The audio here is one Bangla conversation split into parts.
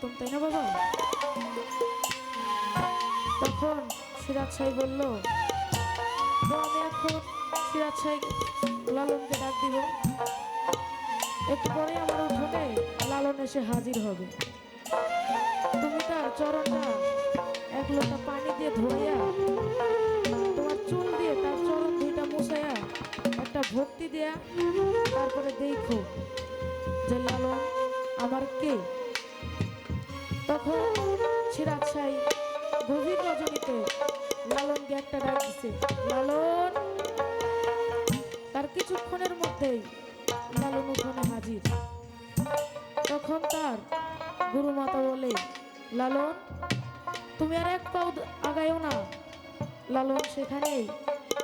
তাই না বাবা? তখন সিরাজ সাহেব বলল আমি এখন সিরাজ সাহেব লালনকে ডাক দিব। একটু পরে আমার উঠোনে লালন এসে হাজির হবে। তুমি তার চরণটা এক লোটা পানি দিয়ে ধোয়া তোমার চুল দিয়ে তার চরণ দুইটা মুছাইয়া একটা ভক্তি দেয়া তারপরে দেখো যে লালন আমার কে? তখন সিরাজ সাই গভীর রজনীতে লালনকে একটা ডাক দিছে, লালন! তার কিছুক্ষণের মধ্যেই লালন উঠোনে হাজির। তখন তার গুরুমাতা বলে, লালন, তুমি আর এক পাও আগায়ও না। লালন সেখানেই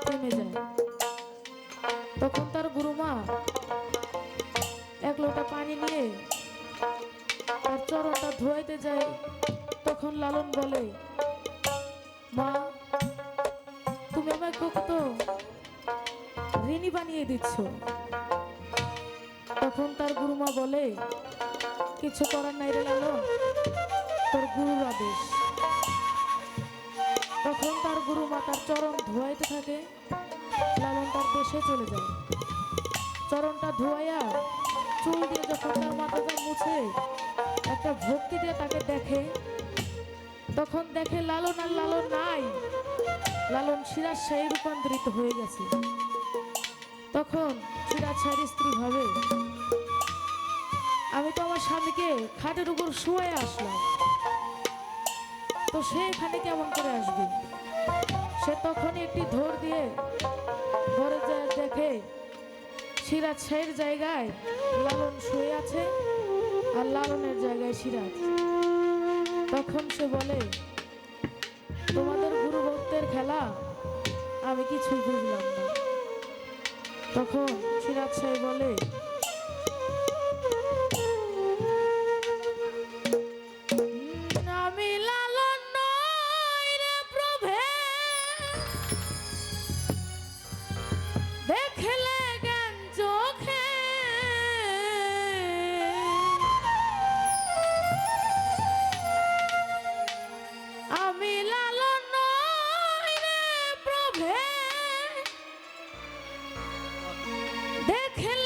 থেমে যায়। তখন তার গুরুমা এক লোটা পানি নিয়ে চরণটা ধোয়াইতে যায় তখন লালন বলে, মা, তুমি আমাকে কত ঋণী বানিয়ে দিচ্ছ? তখন তার গুরুমা বলে, কিছু করার নাই রে লালন, তোর গুরুর আদেশ। তখন তার গুরুমা তার চরণ ধোয়াইতে থাকে, লালন তার দেশে চলে যায়। চরণটা ধোয়াইয়া চুল দিয়ে যখন তার মাথাটা মুছে একটা ভক্তি দিয়ে তাকে দেখে। তখন দেখে লালন আর লালন নাই। লালন সিরাজ শাহী রূপান্তরিত হয়ে গেছে। তখন সিরাজ শাহের স্ত্রী ভাবে, আমি তো আমার স্বামীকে খাটের উপর শুয়ে আসলাম। তো সে এখানে কেমন করে আসবে? সে তখনই একটি ধর দিয়ে যায় দেখে সিরাজ শাহের জায়গায় লালন শুয়ে আছে। আর লালনের জায়গায় সিরাজ। তখন সে বলে, তোমাদের গুরু ভক্তের খেলা আমি কিছুই বুঝলাম না। তখন সিরাজ সাহেব বলে দেখলে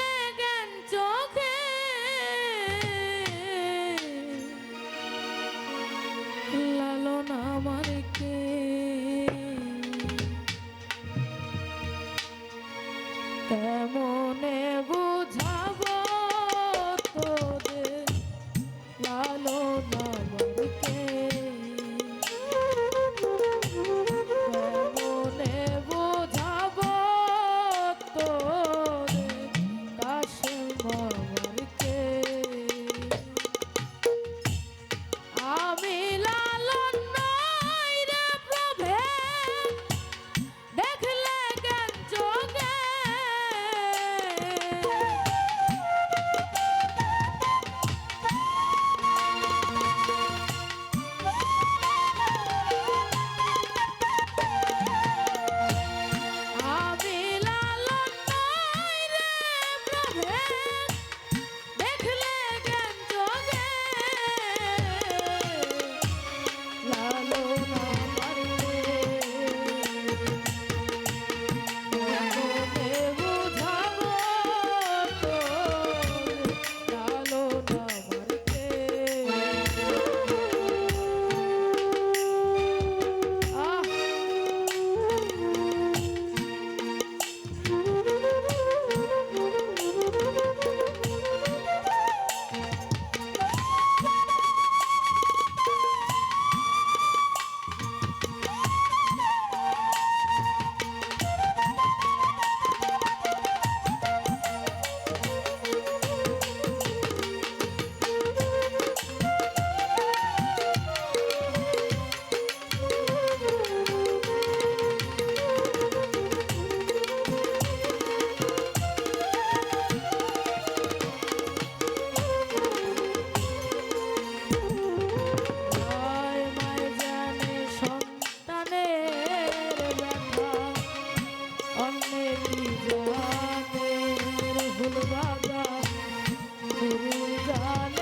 darling.